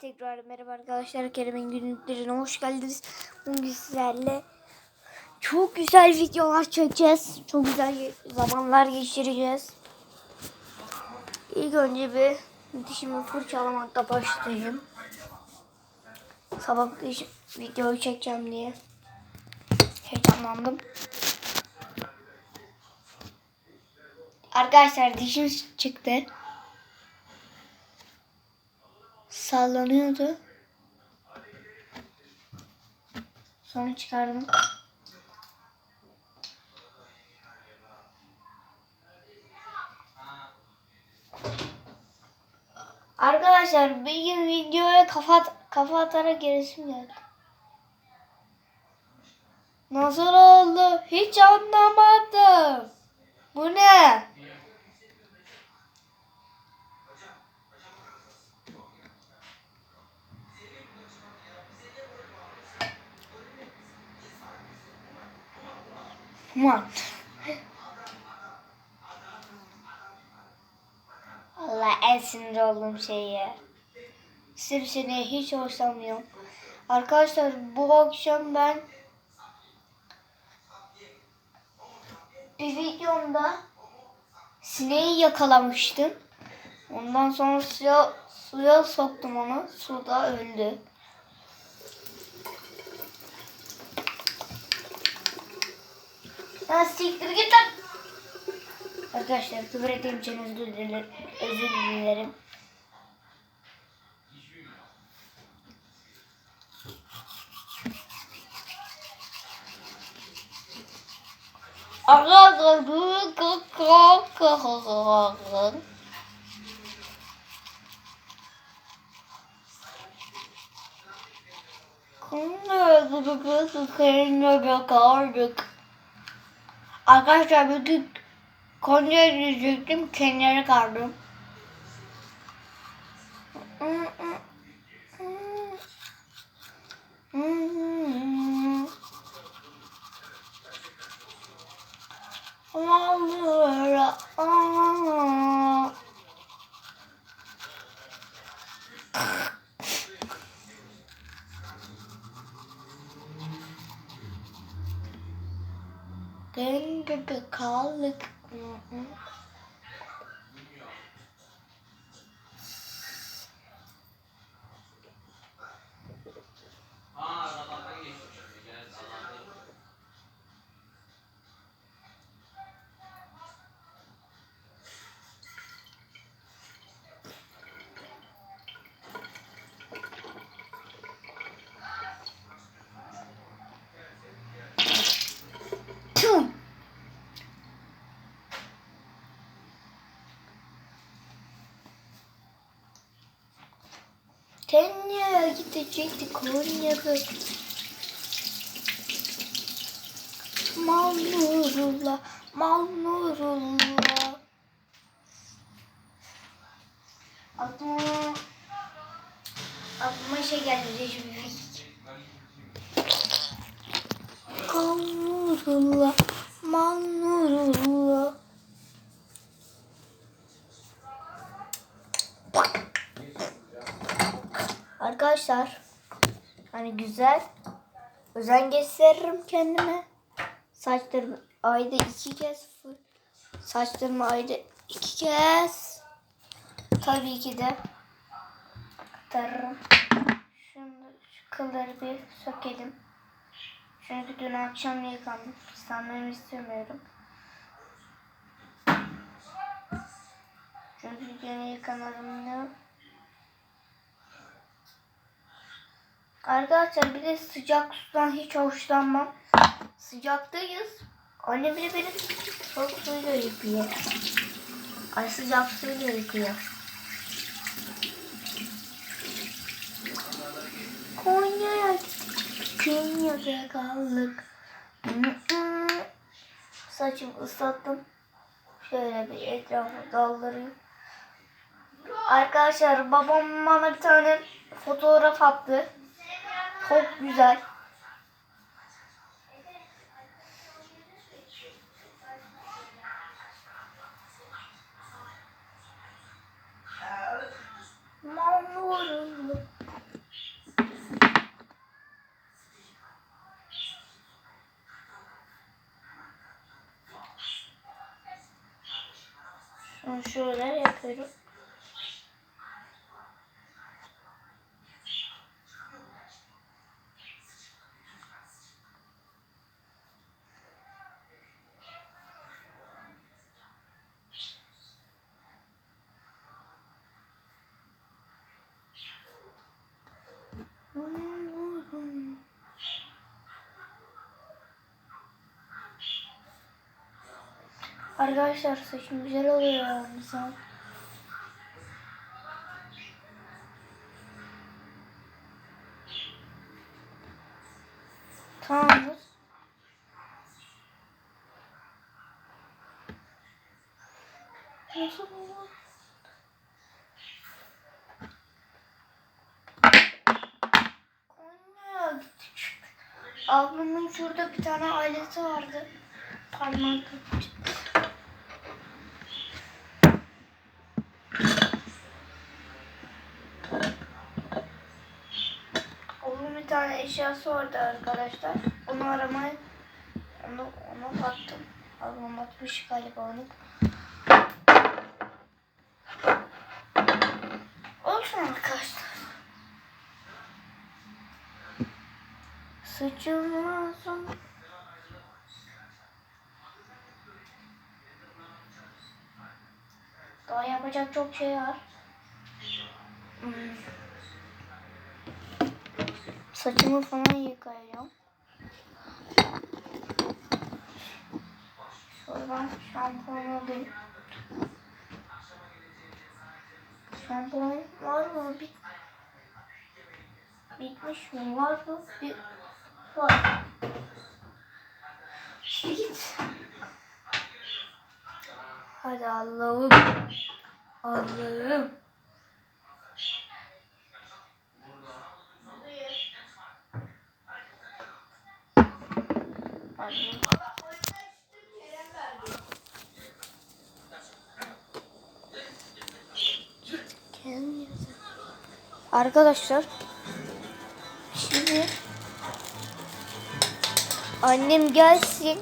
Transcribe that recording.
Tekrar merhaba arkadaşlar. Kerem'in günlüklerine hoş geldiniz. Bugün sizlerle çok güzel videolar çekeceğiz. Çok güzel zamanlar geçireceğiz. İlk önce bir dişimi fırçalamakla başlayayım. Sabah diş videoyu çekeceğim diye heyecanlandım. Arkadaşlar dişim çıktı. Sallanıyordu. Sonra çıkardım. Arkadaşlar bir gün videoya kafa, kafa atarak gerisim geldi. Nasıl oldu? Hiç anlamadım. Bu ne? Aman. Allah en sinir olduğum şey ya. Sivrisineğe hiç hoşlanmıyorum. Arkadaşlar bu akşam ben bir videomda sineği yakalamıştım. Ondan sonra suya, suya soktum onu. Suda öldü. Ya siktir git lan. Arkadaşlar küfür ettiğim için özür dilerim. Özür dilerim. Arkadaşlar Arkadaşlar bütün Konya'ya diyecektim. Kenara kaldım. Denge bir kallık. Konya'ya gidecektik Konya'da. Mal Nurullah, Mal Nurullah. Aklıma, aklıma şey geldi Recep Mal Nurullah, Mal Nurullah. Arkadaşlar hani güzel özen gösteririm kendime. Saçlarımı ayda iki kez saçlarımı ayda iki kez tabii ki de aktarırım. Şimdi şu kılları bir sökelim. Çünkü dün akşam yıkandım. Pislenmemi istemiyorum. Çünkü gene yıkanırım ne? Arkadaşlar bir de sıcak sudan hiç hoşlanmam. Sıcaktayız. Anne bile beni soğuk suyla yıkıyor. Ay sıcak suyla yıkıyor. Konya'ya. Konya'da kaldık. Saçımı ıslattım. Şöyle bir etrafı daldırayım. Arkadaşlar babam bana bir tane fotoğraf attı. Çok güzel. Şöyle yapıyorum. Arkadaşlar saçım güzel oluyor ha. Tamamdır. Ablamın şurada bir tane ailesi vardı. Kırpmış. Onun bir tane eşyası vardı arkadaşlar. Onu aramaya onu ona baktım. Ablam atmış galiba onu. Olsun arkadaşlar. Sıçımızın Daha yapacak çok şey var. Hmm. Saçımı falan yıkayacağım. Şuradan şampuan alayım. Şampuan var mı? Bit Bitmiş mi? Var mı? Bir var. Git. Hadi. Allah'ım. Allah'ım. Arkadaşlar şimdi annem gelsin